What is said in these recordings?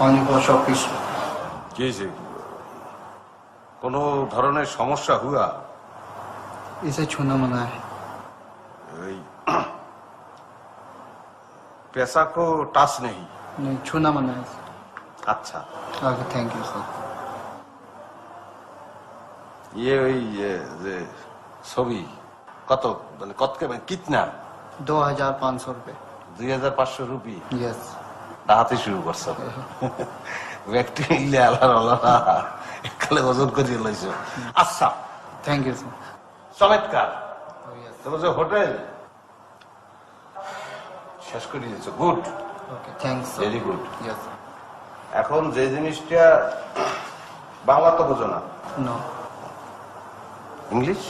Only for शॉपिश কি হয়েছে কোনো ধরনের সমস্যা হুয়া इसे छूना मना है এই पैसा को टच नहीं नहीं छूना मना है अच्छा ओके थैंक यू सर ইয়ে ওই ইয়ে যে ছবি কত মানে কত কে মানে কিতনা दो हजार पाँच सौ रुपये দুই হাজার পাঁচশো রুপি यस তাহাতে শুরু করছ। ব্যক্তি মিলে আল্লাহ আল্লাহ ওজন করিয়ে আচ্ছা। থ্যাংক ইউ চমৎকার। তোমার যে হোটেল শেষ করে দিয়েছ। গুড। ভেরি গুড এখন যে জিনিসটা বাংলা তো বোঝো না। ইংলিশ?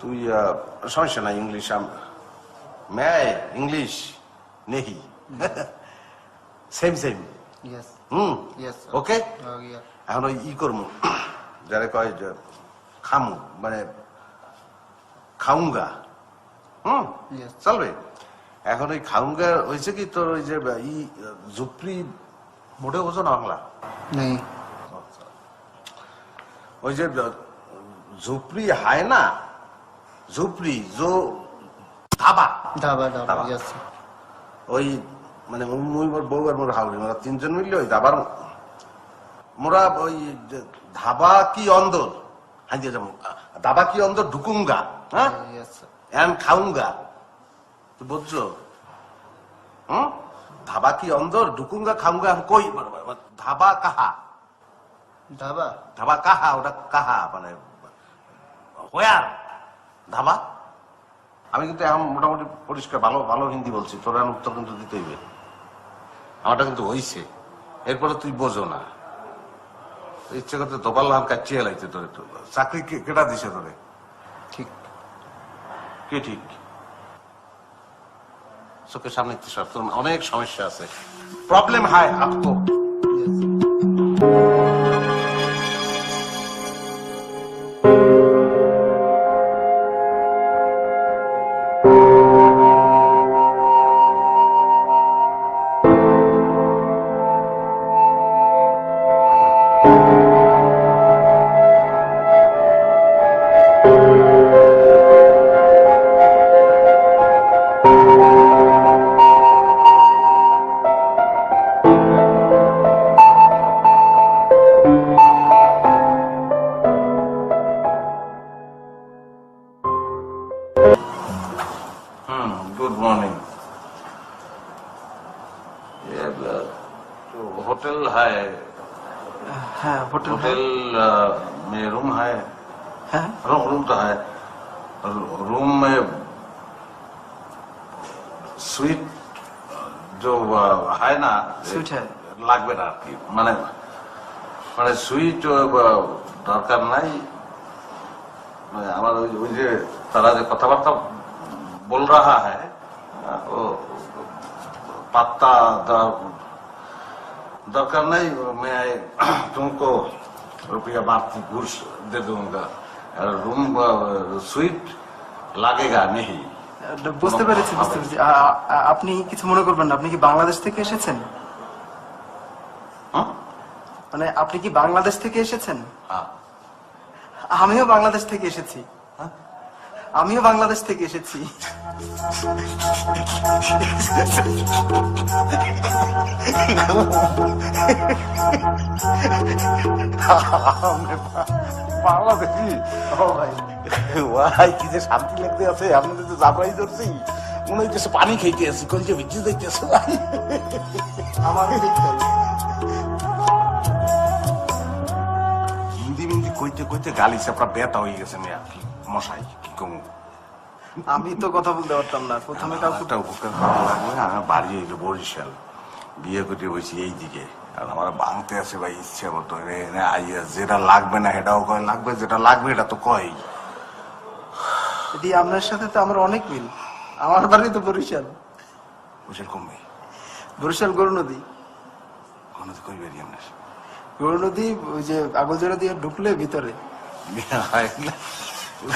তুই সমস্যা নাই ইংলিশ ম্যায় ইংলিশ। নেহি। সেম সেম হুম? ওকে oh, এখন ওই ই করব যারা কয় খামু মানে খাউঙ্গা হুম? চলবে? এখন ওই খাউঙ্গা হয়েছে কি তোর ওই যে ই জুপড়ি মোটে বোঝো না বাংলা? ওই যে ঝুপড়ি হায় না ঝুপড়ি জো ধাবা। ধাবা ধাবা ওই মানে মুই বউ আর মোর হাউরি মোরা তিনজন মিললে ওই দাবার মোরা ওই ধাবা কি অন্দর? হ্যাঁ যে দাবা কি অন্দর? ঢুকুঙ্গা হ্যাঁ? আচ্ছা। এন খাউঙ্গা। তো বুঝছ? হুম? ধাবা কি অন্দর? ঢুকুঙ্গা খাউঙ্গা কই? মানে, মানে, মানে, ধাবা কাহা? ধাবা? ধাবা কাহা ওটা কাহা? মানে হয়ার ধাবা? আমি কিন্তু এখন মোটামুটি পরিষ্কার ভালো ভালো হিন্দি বলছি। তোর এখন উত্তর কিন্তু দিতে হইবে। আমারটা কিন্তু হইছে। এরপরে তুই বোঝো না। ইচ্ছে করতে দোপাল লাল কাচিয়ে লাইতে তোরে তো চাকরি কেটা দিছে তোরে? ঠিক। কে ঠিক? চোখের সামনে অনেক সমস্যা আছে। প্রবলেম হায় আপকো जो होटल है हाँ होटल होटल अ, में रूम है है रूम रूम तो है रू- रूम में সুইট जो अ, है ना Suite है। লাগবে না আর কি মানে মানে সুইট দরকার নাই মানে আমার ওই ওই যে তারা যে কথাবার্তা বল রাহা है ও पत्ता द- दरकार नहीं मैं तुमको रुपया बाकी घूस दे दूंगा रूम सुइट लगेगा नहीं বুঝতে পেরেছি বুঝতে পেরেছি আ- আ- আপনি কিছু মনে করবেন না আপনি কি বাংলাদেশ থেকে এসেছেন हाँ? মানে আপনি কি বাংলাদেশ থেকে এসেছেন हाँ। আমিও বাংলাদেশ থেকে এসেছি হ্যাঁ? আমিও বাংলাদেশ থেকে এসেছি বাংলাদেশি ও ভাই ভাই কি যে শান্তি লাগতে আছে? আপনি তো ধরছি। মনে হইতেছে পানি আছি যে ভিজে যাইতেছে ভাই। আমার হিন্দি মিন্দি কইতে কইতে গালি চাপড়া বেতা হয়ে গেছে মেয়া। মশাই কি কমু? আমি তো কথা বলতে পারতাম না। প্রথমে কাউকে একটা উপকার করা লাগবে আমার বাড়ি এলো বরিশাল। বিয়ে করে বসি এই দিকে আর আমার ভাঙতে আছে ভাই ইচ্ছে মতো। আইয়া যেটা লাগবে না সেটাও কয় লাগবে যেটা লাগবে এটা তো কয়। এটি আপনার সাথে তো আমার অনেক মিল। আমার বাড়ি তো বরিশাল। বুঝের কমবে বরিশাল গরু নদী। তো কই বেরিয়ে আপনার? গরু নদী ওই যে আগলজোড়া দিয়ে ঢুকলে ভিতরে। হয়।